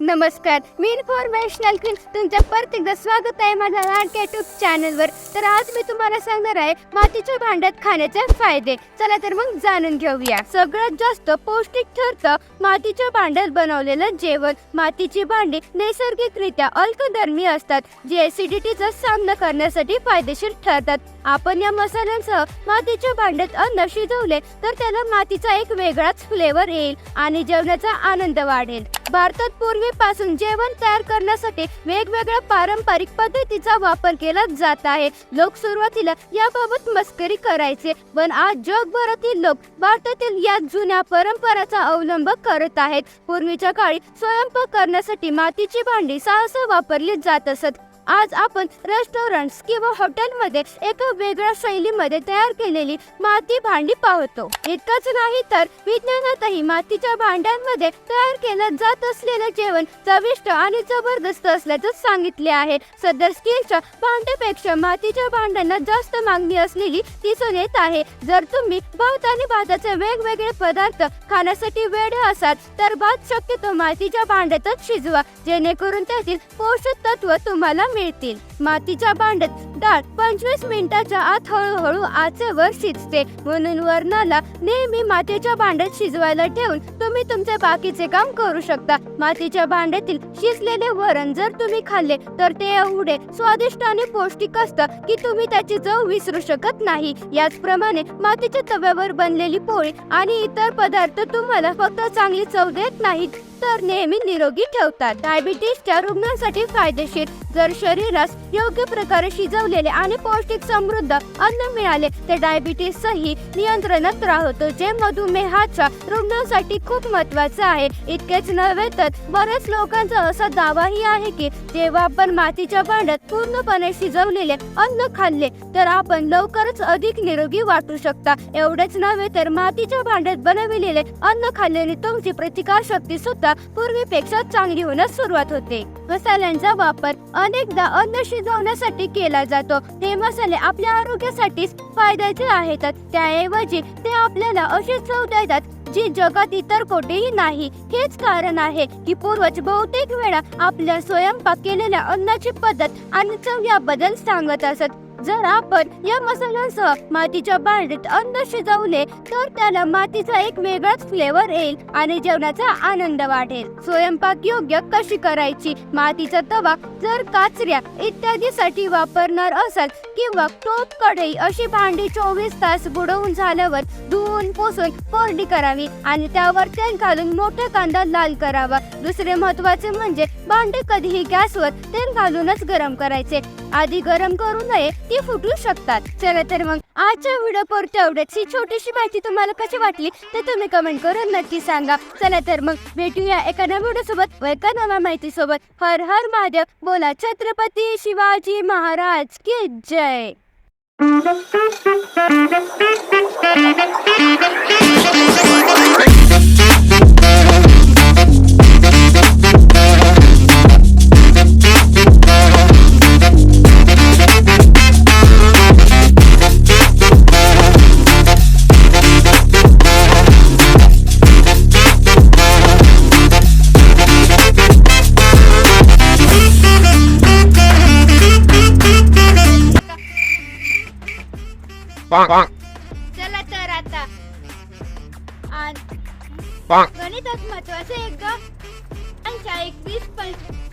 नमस्कार मी informational queen तुमचं परत एकदा स्वागत आहे माझ्या लाडक्या युट्यूब चॅनलवर तर आज मी तुम्हाला सांगणार आहे मातीच्या भांड्यात खाण्याचे फायदे. चला तर मग जाणून घेऊया. सगळ्यात जास्त पौष्टिक ठरतं मातीच्या भांड्यात बनवलेलं जेवण. मातीची भांडी नैसर्गिकरित्या अल्कधर्मी असतात जे ऍसिडिटीचा सामना करण्यासाठी फायदेशीर ठरतात. आपण या मसाल्यांसह मातीच्या भांड्यात अन्न शिजवले तर त्याला मातीचा एक वेगळाच फ्लेवर येईल आणि जेवणाचा आनंद वाढेल. भारतात पूर्वीपासून जेवण तयार करण्यासाठी वेगवेगळ्या पारंपरिक पद्धतीचा वापर केला जात आहे. लोक सुरुवातीला याबाबत मस्करी करायचे पण आज जगभरातील लोक भारतातील या जुन्या परंपराचा अवलंब करत आहेत. पूर्वीच्या काळी स्वयंपाक करण्यासाठी मातीची भांडी सहसा वापरली जात असत. आज आपण रेस्टॉरंट्स किंवा हॉटेलमध्ये एका वेगळ्या शैलीमध्ये तयार केलेली माती भांडी पाहतो. इतकंच नाही तर विज्ञानातही मातीच्या भांड्यांमध्ये तयार केलं जात असलेलं जेवण चविष्ट आणि जबरदस्त असल्याचं सांगितले आहे. सध्या स्टीलच्या भांड्यापेक्षा मातीच्या भांड्यांना जास्त मागणी असलेली दिसून येत आहे. जर तुम्ही भात आणि भाताचे वेगवेगळे पदार्थ खाण्यासाठी वेळ असाल तर भात शक्यतो मातीच्या भांड्यातच शिजवा जेणेकरून त्यातील पोषक तत्व तुम्हाला मिळतील मातीच्या भांड्यात डाळ पंचवीस मिनिटाच्या आत हळूहळू आचेवर शिजते. म्हणून वरणाला नेहमी मातीच्या भांड्यात शिजवायला ठेवून तुम्ही तुमचे बाकीचे काम करू शकता. मातीच्या भांड्यातील शिजलेले वरण जर तुम्ही खाल्ले तर ते एवढे स्वादिष्ट आणि पौष्टिक असतं की तुम्ही त्याची चव विसरू शकत नाही. याचप्रमाणे मातीच्या तव्यावर बनलेली पोळी आणि इतर पदार्थ तुम्हाला फक्त चांगली चव देत नाहीत तर नेहमी निरोगी ठेवतात. डायबिटीसच्या रुग्णांसाठी फायदेशीर. जर शरीरास योग्य प्रकारे शिजवलेले आणि पौष्टिक समृद्ध अन्न मिळाले तर डायबिटीसही नियंत्रणात राहतो जे मधुमेहाच्या रुग्णांसाठी खूप महत्वाचं आहे. इतकेच नव्हे तर बऱ्याच लोकांचा असा दावाही आहे की जेव्हा आपण मातीच्या भांड्यात पूर्णपणे शिजवलेले अन्न खाल्ले तर आपण लवकरच अधिक निरोगी वाटू शकता. एवढेच नव्हे तर मातीच्या भांड्यात बनविलेले अन्न खाल्ल्याने तुमची प्रतिकार शक्ती सुद्धा पूर्वीपेक्षा चांगली होण्यास सुरुवात होते. मसाल्यांचा वापर अनेकदा अन्न शिजवण्यासाठी केला जातो. हे मसाले आपल्या आरोग्यासाठी फायद्याचे आहेत. त्याऐवजी ते आपल्याला असे चव देतात जी जगात इतर कोठेही नाही. हेच कारण आहे की पूर्वज बहुतेक वेळा आपल्या स्वयंपाक केलेल्या अन्नाची पद्धत आणि चव याबद्दल सांगत असत. जर आपण या मसाल्यांसह मातीच्या भांडीत अन्न शिजवले तर त्याला मातीचा एक वेगळाच फ्लेवर येईल आणि जेवणाचा आनंद वाढेल. स्वयंपाक योग्य कशी करायची? मातीचा तवा जर काचऱ्या इत्यादी साठी वापरणार असाल किंवा टोप कढई अशी भांडी चोवीस तास बुडवून झाल्यावर धुवून पुसून कोरडी करावी आणि त्यावर तेल घालून मोठा कांदा लाल करावा. दुसरे महत्त्वाचे म्हणजे भांडे कधीही गॅसवर तेल घालूनच गरम करायचे. आधी गरम करू नये ती फुटू शकतात. चला तर मग आजच्या व्हिडिओ पर तेवढेच. ही छोटीशी माहिती तुम्हाला कशी वाटली ते तुम्ही कमेंट करून नक्की सांगा. चला तर मग भेटूया एका नव्या व्हिडिओ सोबत व एका नव्या माहिती सोबत हर हर महादेव. बोला छत्रपती शिवाजी महाराज की जय. चला तर आता. आ- गणितात महत्वाचं एक ग एकवीस पंच